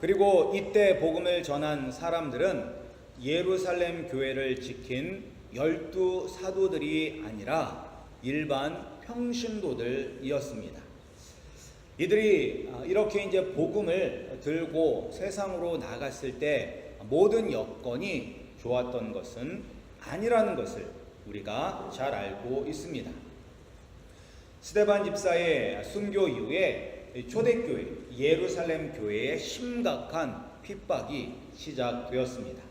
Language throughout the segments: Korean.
그리고 이때 복음을 전한 사람들은 예루살렘 교회를 지킨 열두 사도들이 아니라 일반 평신도들이었습니다. 이들이 아, 이렇게 이제 복음을 들고 세상으로 나갔을 때 모든 여건이 좋았던 것은 아니라는 것을 우리가 잘 알고 있습니다. 스테반 집사의 순교 이후에 초대교회 예루살렘 교회에 심각한 핍박이 시작되었습니다.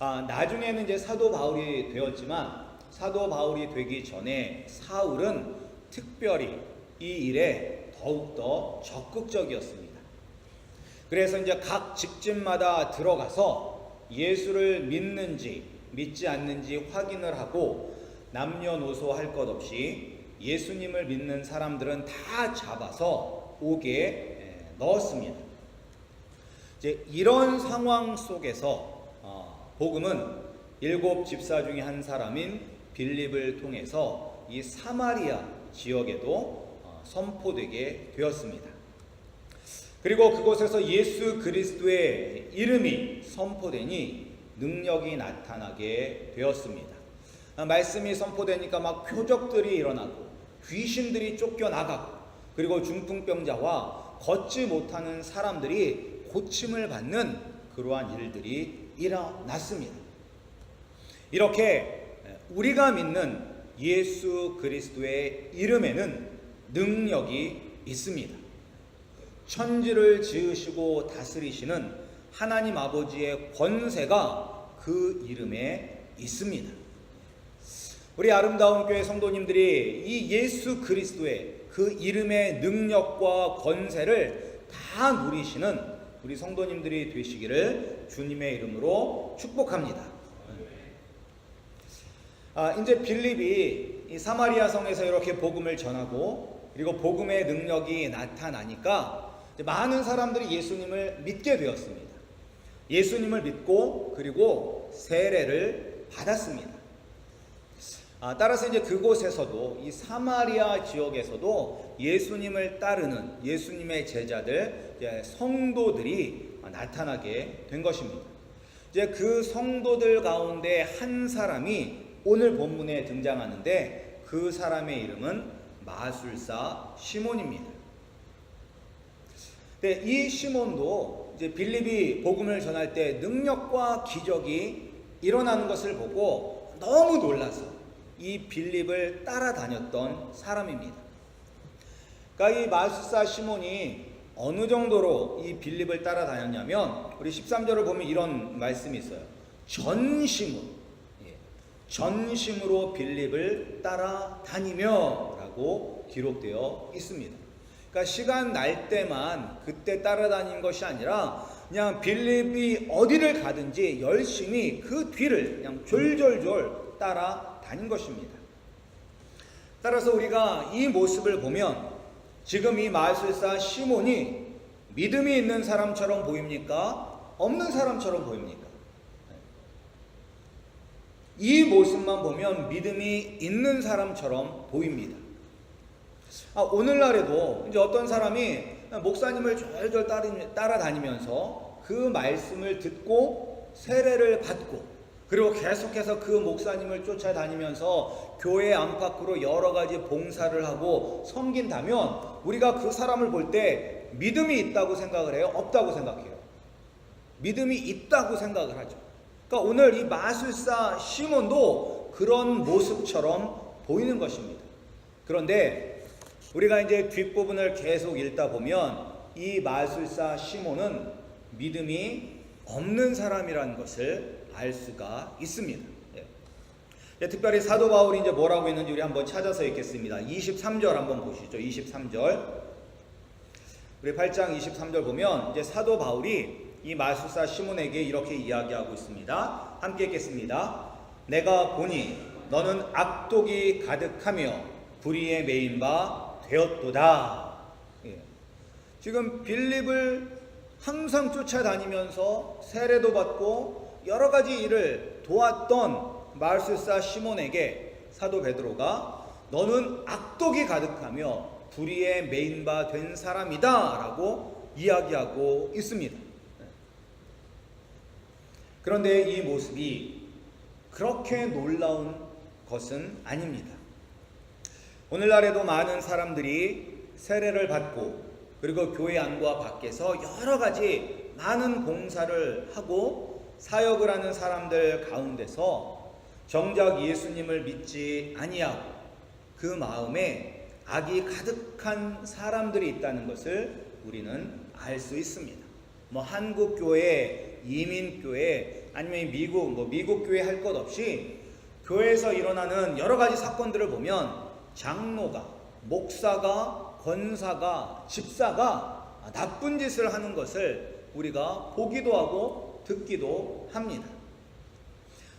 아, 나중에는 이제 사도 바울이 되었지만 사도 바울이 되기 전에 사울은 특별히 이 일에 더욱더 적극적이었습니다. 그래서 이제 각 집집마다 들어가서 예수를 믿는지 믿지 않는지 확인을 하고 남녀노소 할 것 없이 예수님을 믿는 사람들은 다 잡아서 옥에 넣었습니다. 이제 이런 상황 속에서 어, 복음은 일곱 집사 중에 한 사람인 빌립을 통해서 이 사마리아 지역에도 어, 선포되게 되었습니다. 그리고 그곳에서 예수 그리스도의 이름이 선포되니 능력이 나타나게 되었습니다. 아, 말씀이 선포되니까 막 표적들이 일어나고 귀신들이 쫓겨나가고 그리고 중풍병자와 걷지 못하는 사람들이 고침을 받는 그러한 일들이 일어났습니다. 이렇게 우리가 믿는 예수 그리스도의 이름에는 능력이 있습니다. 천지를 지으시고 다스리시는 하나님 아버지의 권세가 그 이름에 있습니다. 우리 아름다운 교회 성도님들이 이 예수 그리스도의 그 이름의 능력과 권세를 다 누리시는 우리 성도님들이 되시기를 주님의 이름으로 축복합니다. 아, 이제 빌립이 이 사마리아 성에서 이렇게 복음을 전하고 그리고 복음의 능력이 나타나니까 많은 사람들이 예수님을 믿게 되었습니다. 예수님을 믿고 그리고 세례를 받았습니다. 아, 따라서 이제 그곳에서도 이 사마리아 지역에서도 예수님을 따르는 예수님의 제자들 성도들이 나타나게 된 것입니다. 이제 그 성도들 가운데 한 사람이 오늘 본문에 등장하는데 그 사람의 이름은 마술사 시몬입니다. 네, 이 시몬도 이제 빌립이 복음을 전할 때 능력과 기적이 일어나는 것을 보고 너무 놀라서 이 빌립을 따라다녔던 사람입니다. 그러니까 이 마술사 시몬이 어느 정도로 이 빌립을 따라다녔냐면 우리 13절을 보면 이런 말씀이 있어요. 전심으로 예, 전심으로 빌립을 따라다니며라고 기록되어 있습니다. 그러니까 시간 날 때만 그때 따라다닌 것이 아니라 그냥 빌립이 어디를 가든지 열심히 그 뒤를 그냥 졸졸졸 따라 다닌 것입니다. 따라서 우리가 이 모습을 보면 지금 이 마술사 시몬이 믿음이 있는 사람처럼 보입니까? 없는 사람처럼 보입니까? 이 모습만 보면 믿음이 있는 사람처럼 보입니다. 아, 오늘날에도 이제 어떤 사람이 목사님을 졸졸 따라다니면서 그 말씀을 듣고 세례를 받고 그리고 계속해서 그 목사님을 쫓아다니면서 교회 안팎으로 여러 가지 봉사를 하고 섬긴다면 우리가 그 사람을 볼 때 믿음이 있다고 생각을 해요? 없다고 생각해요? 믿음이 있다고 생각을 하죠. 그러니까 오늘 이 마술사 시몬도 그런 모습처럼 보이는 것입니다. 그런데 우리가 이제 뒷부분을 계속 읽다 보면 이 마술사 시몬은 믿음이 없는 사람이라는 것을 알 수가 있습니다. 예. 특별히 사도 바울이 이제 뭐라고 했는지 우리 한번 찾아서 읽겠습니다. 23절 한번 보시죠. 23절. 우리 8장 23절 보면 이제 사도 바울이 이 마술사 시몬에게 이렇게 이야기하고 있습니다. 함께 읽겠습니다. 내가 보니 너는 악독이 가득하며 불의에 매인 바 되었도다. 예. 지금 빌립을 항상 쫓아다니면서 세례도 받고 여러 가지 일을 도왔던 마술사 시몬에게 사도 베드로가 너는 악독이 가득하며 불의에 메인 바 된 사람이다 라고 이야기하고 있습니다. 그런데 이 모습이 그렇게 놀라운 것은 아닙니다. 오늘날에도 많은 사람들이 세례를 받고 그리고 교회 안과 밖에서 여러 가지 많은 봉사를 하고 사역을 하는 사람들 가운데서 정작 예수님을 믿지 아니하고 그 마음에 악이 가득한 사람들이 있다는 것을 우리는 알 수 있습니다. 뭐 한국 교회, 이민 교회, 아니면 미국 뭐 미국 교회 할 것 없이 교회에서 일어나는 여러 가지 사건들을 보면 장로가, 목사가, 권사가, 집사가 나쁜 짓을 하는 것을 우리가 보기도 하고 듣기도 합니다.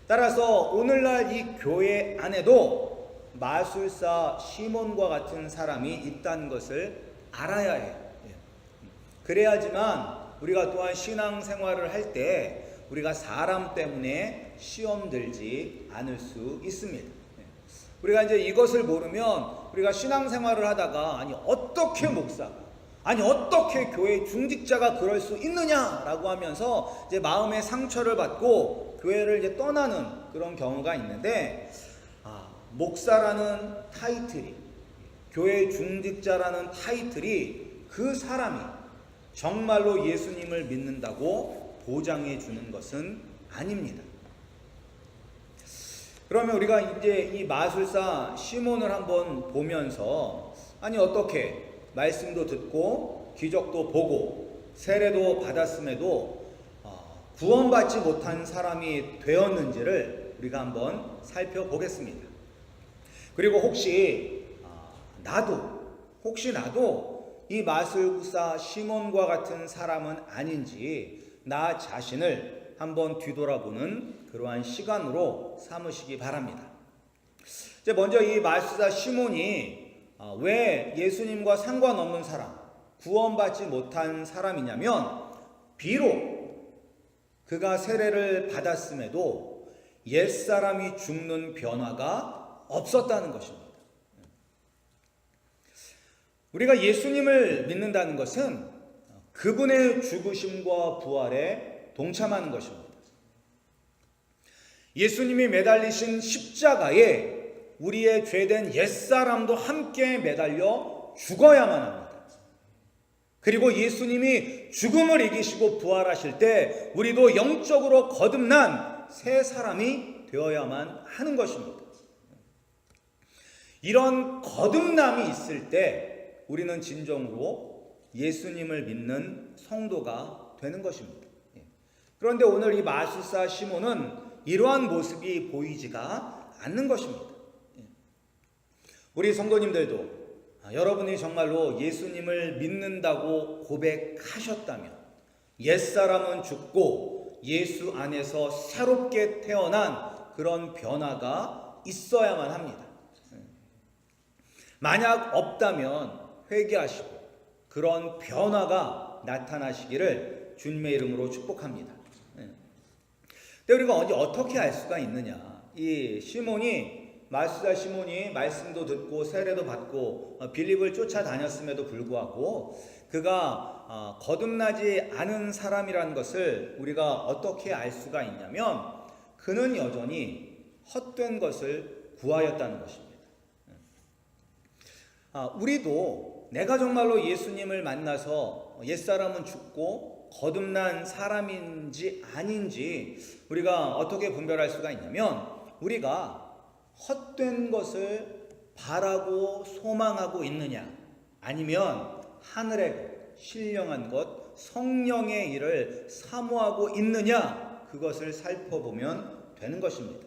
따라서 오늘날 이 교회 안에도 마술사 시몬과 같은 사람이 있다는 것을 알아야 해요. 예. 그래야지만 우리가 또한 신앙 생활을 할 때 우리가 사람 때문에 시험 들지 않을 수 있습니다. 예. 우리가 이제 이것을 모르면 우리가 신앙 생활을 하다가 아니 어떻게 목사가 아니 어떻게 교회 중직자가 그럴 수 있느냐라고 하면서 이제 마음의 상처를 받고 교회를 이제 떠나는 그런 경우가 있는데 아, 목사라는 타이틀이 교회 중직자라는 타이틀이 그 사람이 정말로 예수님을 믿는다고 보장해 주는 것은 아닙니다. 그러면 우리가 이제 이 마술사 시몬을 한번 보면서 아니 어떻게 말씀도 듣고 기적도 보고 세례도 받았음에도 어, 구원받지 못한 사람이 되었는지를 우리가 한번 살펴보겠습니다. 그리고 혹시 아, 나도 혹시 나도 이 마술사 시몬과 같은 사람은 아닌지 나 자신을 한번 뒤돌아보는 그러한 시간으로 삼으시기 바랍니다. 이제 먼저 이 마술사 시몬이 아, 왜 예수님과 상관없는 사람, 구원받지 못한 사람이냐면 비록 그가 세례를 받았음에도 옛사람이 죽는 변화가 없었다는 것입니다. 우리가 예수님을 믿는다는 것은 그분의 죽으심과 부활에 동참하는 것입니다. 예수님이 매달리신 십자가에 우리의 죄된 옛사람도 함께 매달려 죽어야만 합니다. 그리고 예수님이 죽음을 이기시고 부활하실 때 우리도 영적으로 거듭난 새 사람이 되어야만 하는 것입니다. 이런 거듭남이 있을 때 우리는 진정으로 예수님을 믿는 성도가 되는 것입니다. 예. 그런데 오늘 이 마술사 시몬은 이러한 모습이 보이지가 않는 것입니다. 예. 우리 성도님들도 아, 여러분이 정말로 예수님을 믿는다고 고백하셨다면 옛사람은 죽고 예수 안에서 새롭게 태어난 그런 변화가 있어야만 합니다. 예. 만약 없다면 회개하시고 그런 변화가 나타나시기를 주님의 이름으로 축복합니다. 예. 근데 우리가 언제 어떻게 알 수가 있느냐? 이 시몬이 마수자 시몬이 말씀도 듣고 세례도 받고 어, 빌립을 쫓아다녔음에도 불구하고 그가 어, 거듭나지 않은 사람이라는 것을 우리가 어떻게 알 수가 있냐면 그는 여전히 헛된 것을 구하였다는 것입니다. 아, 우리도 내가 정말로 예수님을 만나서 옛사람은 죽고 거듭난 사람인지 아닌지 우리가 어떻게 분별할 수가 있냐면 우리가 헛된 것을 바라고 소망하고 있느냐 아니면 하늘의 것, 신령한 것, 성령의 일을 사모하고 있느냐 그것을 살펴보면 되는 것입니다.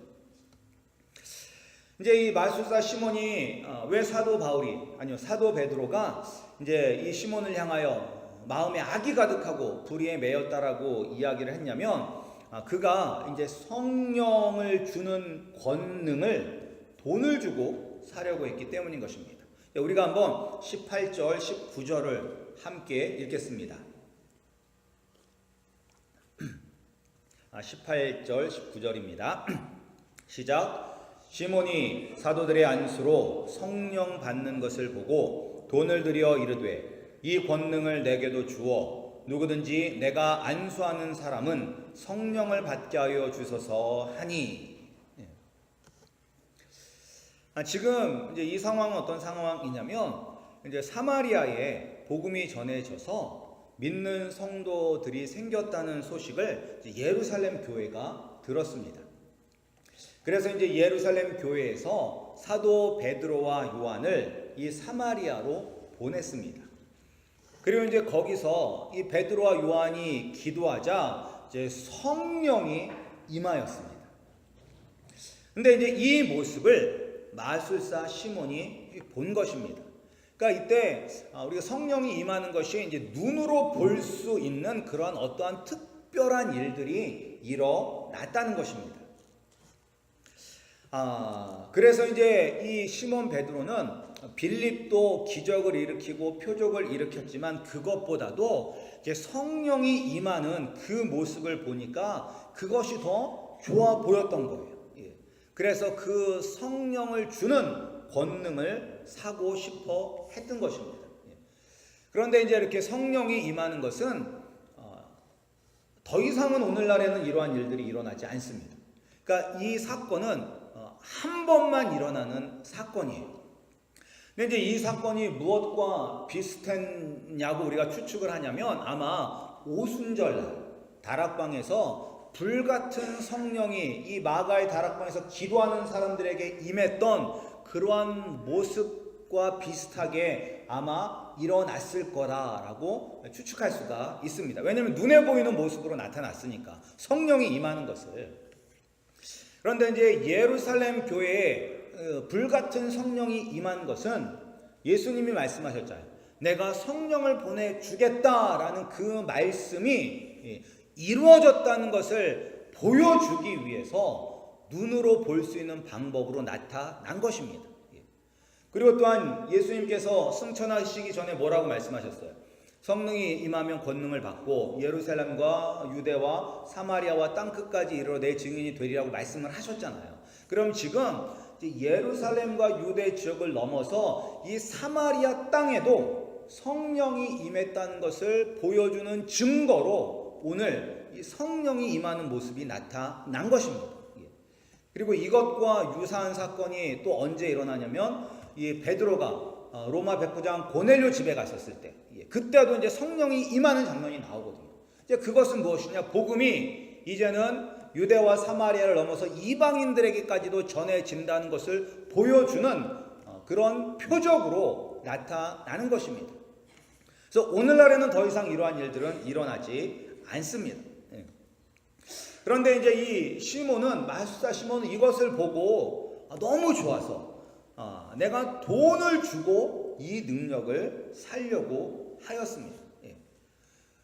이제 이 마술사 시몬이 어, 왜 사도 바울이 아니요 사도 베드로가 이제 이 시몬을 향하여 마음에 악이 가득하고 불의에 매였다라고 이야기를 했냐면 아, 그가 이제 성령을 주는 권능을 돈을 주고 사려고 했기 때문인 것입니다. 우리가 한번 18절, 19절을 함께 읽겠습니다. 18절, 19절입니다. 시작. 시몬이 사도들의 안수로 성령 받는 것을 보고 돈을 들여 이르되 이 권능을 내게도 주어 누구든지 내가 안수하는 사람은 성령을 받게 하여 주소서 하니 예. 아, 지금 이제 이 상황은 어떤 상황이냐면 이제 사마리아에 복음이 전해져서 믿는 성도들이 생겼다는 소식을 예루살렘 교회가 들었습니다. 그래서 이제 예루살렘 교회에서 사도 베드로와 요한을 이 사마리아로 보냈습니다. 그리고 이제 거기서 이 베드로와 요한이 기도하자 이제 성령이 임하였습니다. 근데 이제 이 모습을 마술사 시몬이 본 것입니다. 그러니까 이때 아, 우리가 성령이 임하는 것이 이제 눈으로 볼 수 있는 그러한 어떠한 특별한 일들이 일어났다는 것입니다. 아, 그래서 이제 이 시몬 베드로는 빌립도 기적을 일으키고 표적을 일으켰지만 그것보다도 이제 성령이 임하는 그 모습을 보니까 그것이 더 좋아 보였던 거예요. 예. 그래서 그 성령을 주는 권능을 사고 싶어 했던 것입니다. 예. 그런데 이제 이렇게 성령이 임하는 것은 어, 더 이상은 오늘날에는 이러한 일들이 일어나지 않습니다. 그러니까 이 사건은 어, 한 번만 일어나는 사건이에요. 근데 이제 이 사건이 무엇과 비슷했냐고 우리가 추측을 하냐면 아마 오순절 날 다락방에서 불같은 성령이 이 마가의 다락방에서 기도하는 사람들에게 임했던 그러한 모습과 비슷하게 아마 일어났을 거라라고 추측할 수가 있습니다. 왜냐하면 눈에 보이는 모습으로 나타났으니까 성령이 임하는 것을 그런데 이제 예루살렘 교회에 어, 불같은 성령이 임한 것은 예수님이 말씀하셨잖아요. 내가 성령을 보내주겠다라는 그 말씀이 예, 이루어졌다는 것을 보여주기 위해서 눈으로 볼 수 있는 방법으로 나타난 것입니다. 예. 그리고 또한 예수님께서 승천하시기 전에 뭐라고 말씀하셨어요? 성령이 임하면 권능을 받고 예루살렘과 유대와 사마리아와 땅 끝까지 이르러 내 증인이 되리라고 말씀을 하셨잖아요. 그럼 지금 예루살렘과 유대 지역을 넘어서 이 사마리아 땅에도 성령이 임했다는 것을 보여주는 증거로 오늘 이 성령이 임하는 모습이 나타난 것입니다. 예. 그리고 이것과 유사한 사건이 또 언제 일어나냐면 이 베드로가 어, 로마 백부장 고넬료 집에 갔었을 때 예, 그때도 이제 성령이 임하는 장면이 나오거든요. 이제 그것은 무엇이냐? 복음이 이제는 유대와 사마리아를 넘어서 이방인들에게까지도 전해진다는 것을 보여주는 어, 그런 표적으로 나타나는 것입니다. 그래서 오늘날에는 더 이상 이러한 일들은 일어나지 않습니다. 예. 그런데 이제 이 시몬은 마술사 시몬은 이것을 보고 아, 너무 좋아서 아, 내가 돈을 주고 이 능력을 살려고 하였습니다. 예.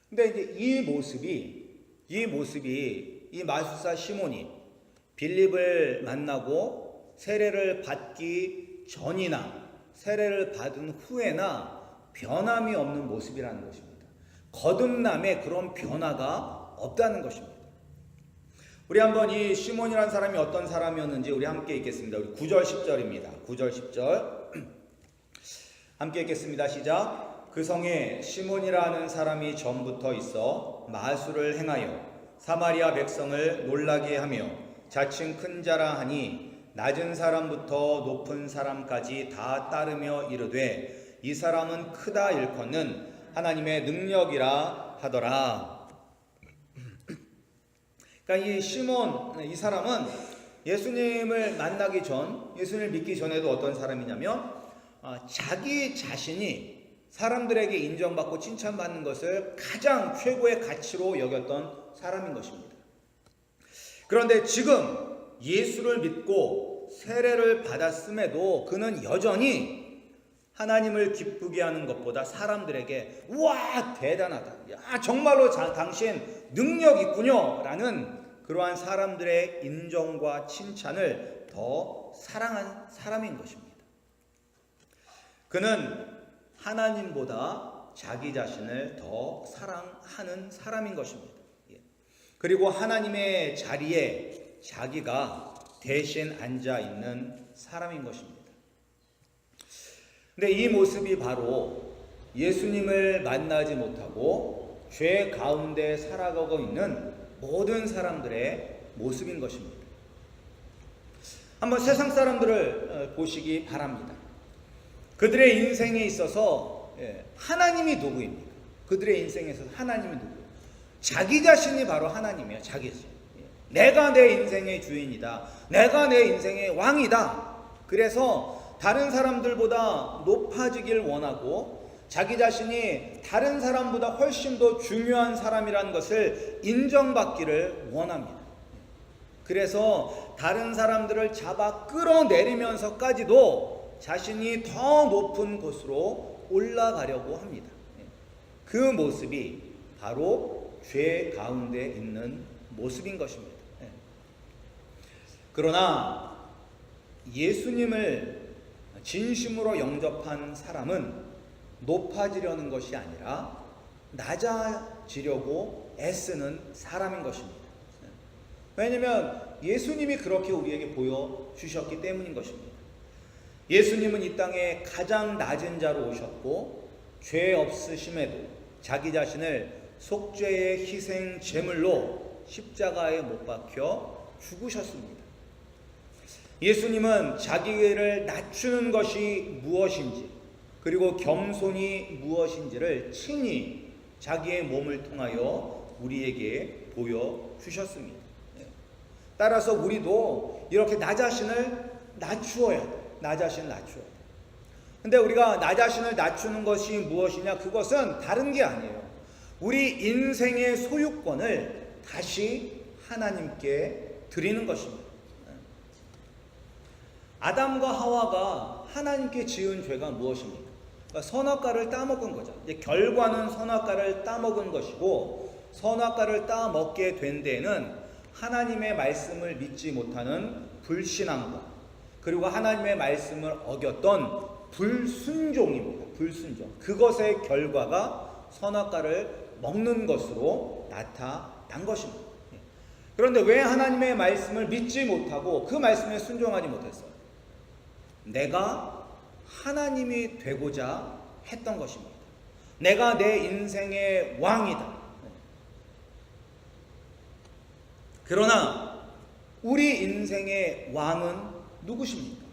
근데 이제 이 모습이 이 모습이 이 마술사 시몬이 빌립을 만나고 세례를 받기 전이나 세례를 받은 후에나 변함이 없는 모습이라는 것입니다. 거듭남의 그런 변화가 없다는 것입니다. 우리 한번 이 시몬이라는 사람이 어떤 사람이었는지 우리 함께 읽겠습니다. 우리 9절 10절입니다. 9절 10절 함께 읽겠습니다. 시작. 그 성에 시몬이라는 사람이 전부터 있어 마술을 행하여 사마리아 백성을 놀라게 하며 자칭 큰 자라 하니 낮은 사람부터 높은 사람까지 다 따르며 이르되 이 사람은 크다 일컫는 하나님의 능력이라 하더라. 그러니까 이 시몬 이 사람은 예수님을 만나기 전 예수님을 믿기 전에도 어떤 사람이냐면 아, 자기 자신이 사람들에게 인정받고 칭찬받는 것을 가장 최고의 가치로 여겼던 사람인 것입니다. 그런데 지금 예수를 믿고 세례를 받았음에도 그는 여전히 하나님을 기쁘게 하는 것보다 사람들에게 와 대단하다. 야 정말로 자, 당신 능력 있군요 라는 그러한 사람들의 인정과 칭찬을 더 사랑한 사람인 것입니다. 그는 하나님보다 자기 자신을 더 사랑하는 사람인 것입니다. 예. 그리고 하나님의 자리에 자기가 대신 앉아 있는 사람인 것입니다. 근데 이 모습이 바로 예수님을 만나지 못하고 죄 가운데 살아가고 있는 모든 사람들의 모습인 것입니다. 한번 세상 사람들을 어, 보시기 바랍니다. 그들의 인생에 있어서 예, 하나님이 누구입니까? 그들의 인생에서 하나님이 누구예요? 자기 자신이 바로 하나님이에요. 자기 자신. 예. 내가 내 인생의 주인이다. 내가 내 인생의 왕이다. 그래서 다른 사람들보다 높아지길 원하고 자기 자신이 다른 사람보다 훨씬 더 중요한 사람이라는 것을 인정받기를 원합니다. 그래서 다른 사람들을 잡아 끌어내리면서까지도 자신이 더 높은 곳으로 올라가려고 합니다. 그 모습이 바로 죄 가운데 있는 모습인 것입니다. 그러나 예수님을 진심으로 영접한 사람은 높아지려는 것이 아니라 낮아지려고 애쓰는 사람인 것입니다. 왜냐하면 예수님이 그렇게 우리에게 보여주셨기 때문인 것입니다. 예수님은 이 땅에 가장 낮은 자로 오셨고 죄 없으심에도 자기 자신을 속죄의 희생 제물로 십자가에 못 박혀 죽으셨습니다. 예수님은 자기를 낮추는 것이 무엇인지 그리고 겸손이 무엇인지를 친히 자기의 몸을 통하여 우리에게 보여 주셨습니다. 따라서 우리도 이렇게 나 자신을 낮추어야 돼. 나 자신을 낮추어야 돼. 근데 우리가 나 자신을 낮추는 것이 무엇이냐? 그것은 다른 게 아니에요. 우리 인생의 소유권을 다시 하나님께 드리는 것입니다. 아담과 하와가 하나님께 지은 죄가 무엇입니까? 그러니까 선악과를 따먹은 거죠. 이제 결과는 선악과를 따먹은 것이고 선악과를 따먹게 된 데에는 하나님의 말씀을 믿지 못하는 불신앙과 그리고 하나님의 말씀을 어겼던 불순종입니다. 불순종. 그것의 결과가 선악과를 먹는 것으로 나타난 것입니다. 그런데 왜 하나님의 말씀을 믿지 못하고 그 말씀에 순종하지 못했어요? 내가 하나님이 되고자 했던 것입니다. 내가 내 인생의 왕이다. 그러나 우리 인생의 왕은 누구십니까?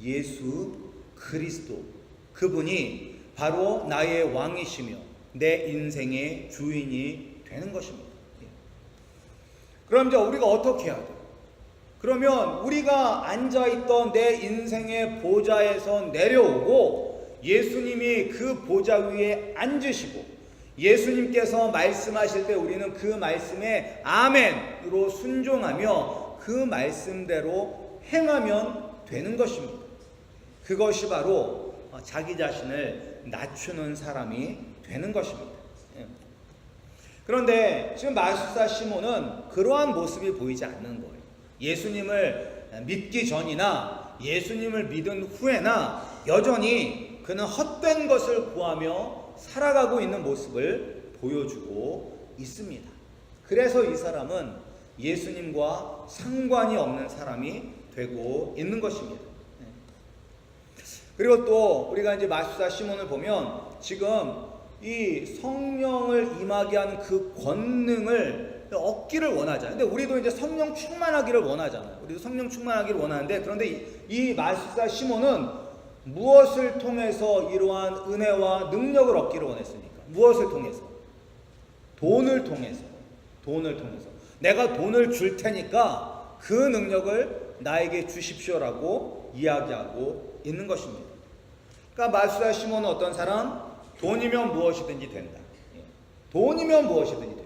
예수 그리스도. 그분이 바로 나의 왕이시며 내 인생의 주인이 되는 것입니다. 예. 그럼 이제 우리가 어떻게 해야 돼요? 그러면 우리가 앉아있던 내 인생의 보좌에서 내려오고 예수님이 그 보좌 위에 앉으시고 예수님께서 말씀하실 때 우리는 그 말씀에 아멘으로 순종하며 그 말씀대로 행하면 되는 것입니다. 그것이 바로 자기 자신을 낮추는 사람이 되는 것입니다. 예. 그런데 지금 마술사 시몬은 그러한 모습이 보이지 않는 거예요. 예수님을 믿기 전이나 예수님을 믿은 후에나 여전히 그는 헛된 것을 구하며 살아가고 있는 모습을 보여주고 있습니다. 그래서 이 사람은 예수님과 상관이 없는 사람이 되고 있는 것입니다. 그리고 또 우리가 이제 마술사 시몬을 보면 지금 이 성령을 임하게 하는 그 권능을 얻기를 원하잖아요. 근데 우리도 이제 성령 충만하기를 원하잖아요. 우리도 성령 충만하기를 원하는데 그런데 이, 이 마술사 시몬은 무엇을 통해서 이러한 은혜와 능력을 얻기를 원했습니까? 무엇을 통해서? 돈을 통해서. 돈을 통해서. 내가 돈을 줄 테니까 그 능력을 나에게 주십시오라고 이야기하고 있는 것입니다. 그러니까 마술사 시몬은 어떤 사람? 돈이면 무엇이든지 된다. 예. 돈이면 무엇이든지.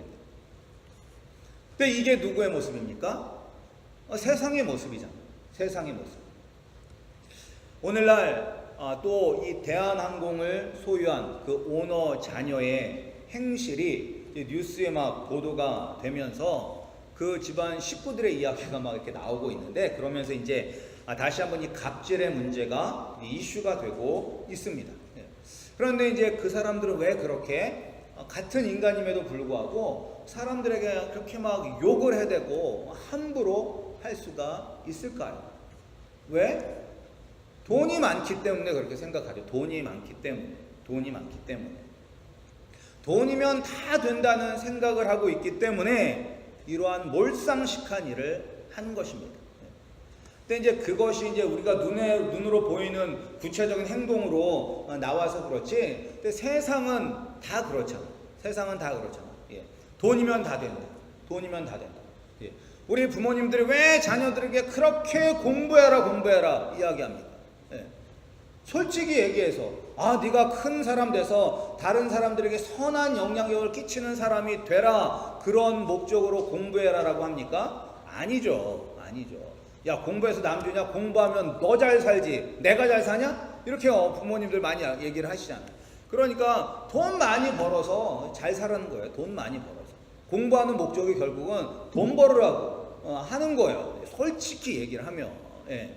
근데 이게 누구의 모습입니까? 어, 세상의 모습이잖아. 세상의 모습. 오늘날 아, 또이 대한항공을 소유한 그 오너 자녀의 행실이 뉴스에 막 보도가 되면서 그 집안 식구들의 이야기가 막 이렇게 나오고 있는데 그러면서 이제 아, 다시 한번 이 갑질의 문제가 이슈가 되고 있습니다. 예. 그런데 이제 그 사람들은 왜 그렇게 어, 같은 인간임에도 불구하고 사람들에게 그렇게 막 욕을 해대고 함부로 할 수가 있을까요? 왜? 돈이 많기 때문에 그렇게 생각하죠. 돈이 많기 때문에. 돈이 많기 때문에. 돈이면 다 된다는 생각을 하고 있기 때문에 이러한 몰상식한 일을 한 것입니다. 근데 이제 그것이 이제 우리가 눈에 눈으로 보이는 구체적인 행동으로 나와서 그렇지. 근데 세상은 다 그렇잖아. 세상은 다 그렇잖아. 예. 돈이면 다 된다. 돈이면 다 된다. 예. 우리 부모님들이 왜 자녀들에게 그렇게 공부해라 공부해라 이야기합니까? 예. 솔직히 얘기해서 아 네가 큰 사람 돼서 다른 사람들에게 선한 영향력을 끼치는 사람이 되라 그런 목적으로 공부해라라고 합니까? 아니죠, 아니죠. 야 공부해서 남주냐? 공부하면 너 잘 살지, 내가 잘 사냐? 이렇게 어, 부모님들 많이 얘기를 하시잖아요. 그러니까 돈 많이 벌어서 잘 살라는 거예요. 돈 많이 벌어서 공부하는 목적이 결국은 돈 벌으라고 어, 하는 거예요. 솔직히 얘기를 하면. 예.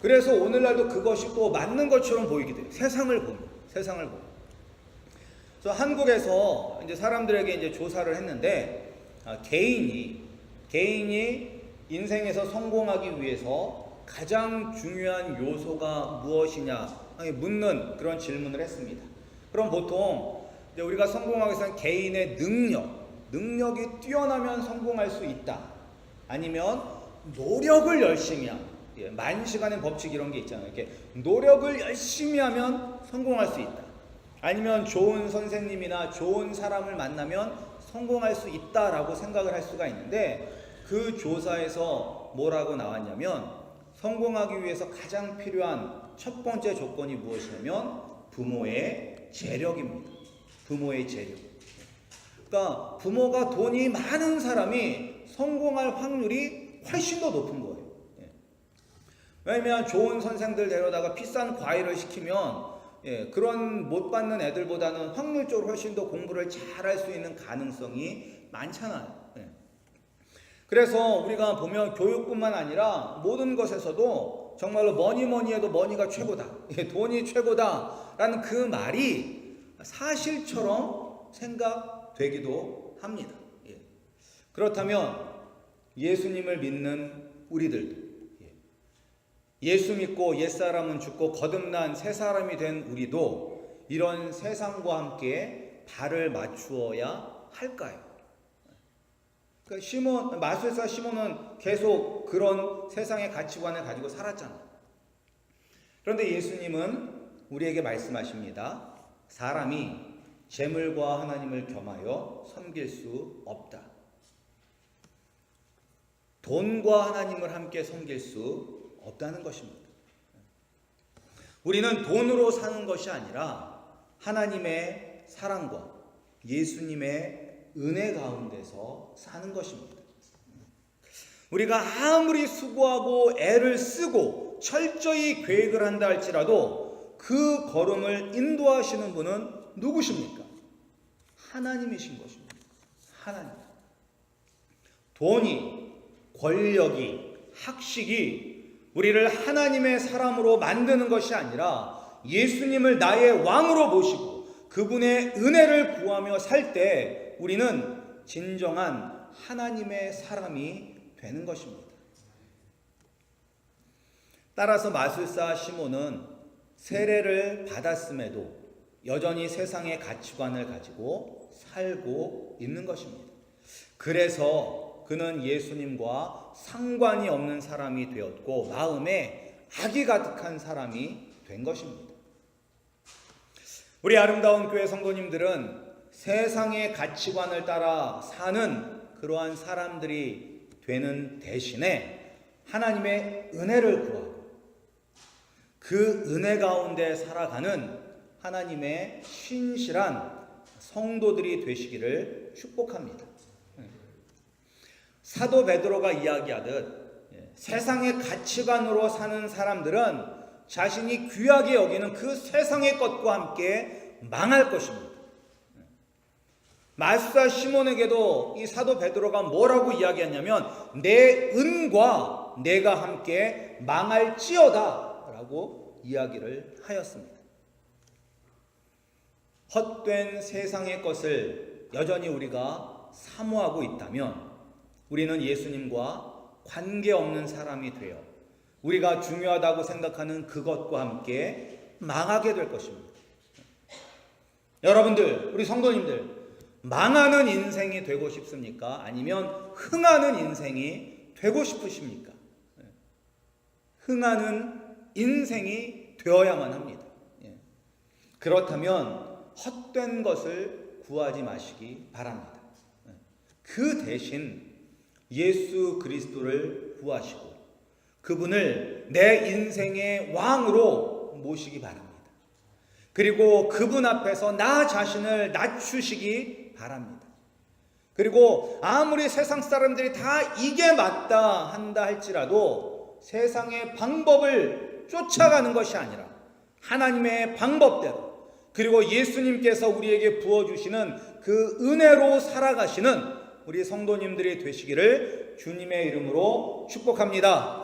그래서 오늘날도 그것이 또 맞는 것처럼 보이게 돼요. 세상을 보면, 세상을 보면. 그래서 한국에서 이제 사람들에게 이제 조사를 했는데 아, 개인이 개인이 인생에서 성공하기 위해서 가장 중요한 요소가 무엇이냐 묻는 그런 질문을 했습니다. 그럼 보통 이제 우리가 성공하기 위해서는 개인의 능력, 능력이 뛰어나면 성공할 수 있다. 아니면 노력을 열심히 하면 예, 만 시간의 법칙 이런 게 있잖아요. 이렇게 노력을 열심히 하면 성공할 수 있다. 아니면 좋은 선생님이나 좋은 사람을 만나면 성공할 수 있다라고 생각을 할 수가 있는데 그 조사에서 뭐라고 나왔냐면 성공하기 위해서 가장 필요한 첫 번째 조건이 무엇이냐면 부모의 재력입니다. 부모의 재력. 그러니까 부모가 돈이 많은 사람이 성공할 확률이 훨씬 더 높은 거예요. 예. 왜냐면 좋은 선생들 데려다가 비싼 과외를 시키면 예, 그런 못 받는 애들보다는 확률적으로 훨씬 더 공부를 잘할 수 있는 가능성이 많잖아요. 예. 그래서 우리가 보면 교육뿐만 아니라 모든 것에서도 정말로 뭐니 뭐니 해도 머니가 최고다. 예, 돈이 최고다라는 그 말이 사실처럼 생각되기도 합니다. 예. 그렇다면 예수님을 믿는 우리들도 예. 예수 믿고 옛사람은 죽고 거듭난 새 사람이 된 우리도 이런 세상과 함께 발을 맞추어야 할까요? 그러니까 시몬 마술사 시몬은 계속 그런 세상의 가치관을 가지고 살았잖아요. 그런데 예수님은 우리에게 말씀하십니다. 사람이 재물과 하나님을 겸하여 섬길 수 없다. 돈과 하나님을 함께 섬길 수 없다는 것입니다. 우리는 돈으로 사는 것이 아니라 하나님의 사랑과 예수님의 은혜 가운데서 사는 것입니다. 우리가 아무리 수고하고 애를 쓰고 철저히 계획을 한다 할지라도 그 걸음을 인도하시는 분은 누구십니까? 하나님이신 것입니다. 하나님. 돈이, 권력이, 학식이 우리를 하나님의 사람으로 만드는 것이 아니라 예수님을 나의 왕으로 모시고 그분의 은혜를 구하며 살 때 우리는 진정한 하나님의 사람이 되는 것입니다. 따라서 마술사 시몬은 세례를 받았음에도 여전히 세상의 가치관을 가지고 살고 있는 것입니다. 그래서 그는 예수님과 상관이 없는 사람이 되었고 마음에 악이 가득한 사람이 된 것입니다. 우리 아름다운 교회 성도님들은 세상의 가치관을 따라 사는 그러한 사람들이 되는 대신에 하나님의 은혜를 구하고 그 은혜 가운데 살아가는 하나님의 신실한 성도들이 되시기를 축복합니다. 사도 베드로가 이야기하듯 예, 세상의 가치관으로 사는 사람들은 자신이 귀하게 여기는 그 세상의 것과 함께 망할 것입니다. 마술사 시몬에게도 이 사도 베드로가 뭐라고 이야기했냐면 내 은과 내가 함께 망할지어다라고 이야기를 하였습니다. 헛된 세상의 것을 여전히 우리가 사모하고 있다면 우리는 예수님과 관계없는 사람이 되어 우리가 중요하다고 생각하는 그것과 함께 망하게 될 것입니다. 여러분들, 우리 성도님들, 망하는 인생이 되고 싶습니까? 아니면 흥하는 인생이 되고 싶으십니까? 예. 흥하는 인생이 되어야만 합니다. 예. 그렇다면 헛된 것을 구하지 마시기 바랍니다. 예. 그 대신 예수 그리스도를 구하시고 그분을 내 인생의 왕으로 모시기 바랍니다. 그리고 그분 앞에서 나 자신을 낮추시기 바랍니다. 그리고 아무리 세상 사람들이 다 이게 맞다 한다 할지라도 세상의 방법 을 쫓아가는 것이 아니라 하나님의 방법대로 그리고 예수님께서 우리에게 부어주시는 그 은혜로 살아가시는 우리 성도님들이 되시기를 주님의 이름으로 축복합니다.